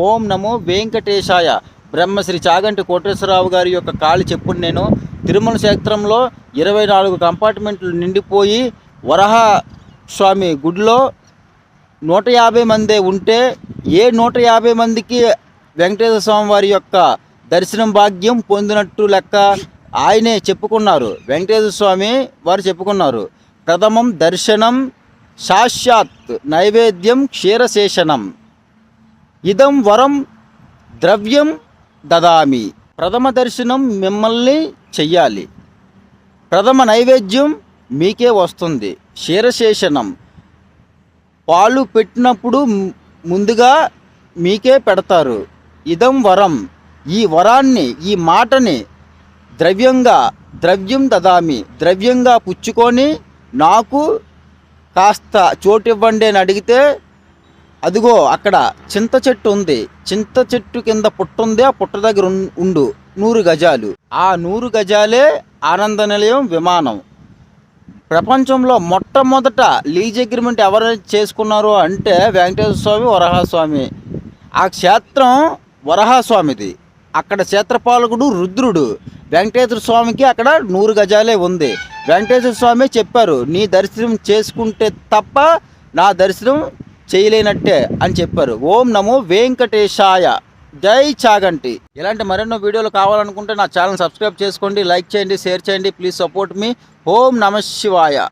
ఓం నమో వెంకటేశాయ. బ్రహ్మశ్రీ చాగంటి కోటేశ్వరరావు గారి యొక్క కాలి చెప్పుడు నేను తిరుమల క్షేత్రంలో ఇరవై నాలుగు కంపార్ట్మెంట్లు నిండిపోయి వరహ స్వామి గుడిలో నూట యాభై మందే ఉంటే ఏ నూట యాభై మందికి వెంకటేశ్వర స్వామి వారి యొక్క దర్శనం భాగ్యం పొందినట్టు లెక్క ఆయనే చెప్పుకున్నారు. వెంకటేశ్వర స్వామి వారు చెప్పుకున్నారు. ప్రథమం దర్శనం సాక్షాత్ నైవేద్యం క్షీరశేషణం. ఇదం వరం ద్రవ్యం దదామి. ప్రథమ దర్శనం మిమ్మల్ని చెయ్యాలి. ప్రథమ నైవేద్యం మీకే వస్తుంది. క్షీరశేషనం. పాలు పెట్టినప్పుడు ముందుగా మీకే పెడతారు. ఇదం వరం. ఈ వరాన్ని ఈ మాటని ద్రవ్యంగా ద్రవ్యం దదామి ద్రవ్యంగా పుచ్చుకొని నాకు కాస్త చోటు ఇవ్వండి అని అడిగితే అదిగో అక్కడ చింత చెట్టు ఉంది. చింత చెట్టు కింద పుట్టుంది ఆ పుట్ట దగ్గర ఉండు. నూరు గజాలు. ఆ నూరు గజాలే ఆనంద నిలయం విమానం. ప్రపంచంలో మొట్టమొదట లీజ్ అగ్రిమెంట్ ఎవరు చేసుకున్నారు అంటే వెంకటేశ్వర స్వామి వరహాస్వామి. ఆ క్షేత్రం వరహాస్వామిది. అక్కడ క్షేత్రపాలకుడు రుద్రుడు. వెంకటేశ్వర స్వామికి అక్కడ నూరు గజాలే ఉంది. వెంకటేశ్వర స్వామి చెప్పారు నీ దర్శనం చేసుకుంటే తప్ప నా దర్శనం చేయలేనట్టే అని చెప్పారు. ఓం నమో వెంకటేశాయ. జై చాగంటి. ఇలాంటి మరెన్నో వీడియోలు కావాలనుకుంటే నా ఛానల్ సబ్స్క్రైబ్ చేసుకోండి లైక్ చేయండి షేర్ చేయండి. ప్లీజ్ సపోర్ట్ మీ. ఓం నమ శివాయ.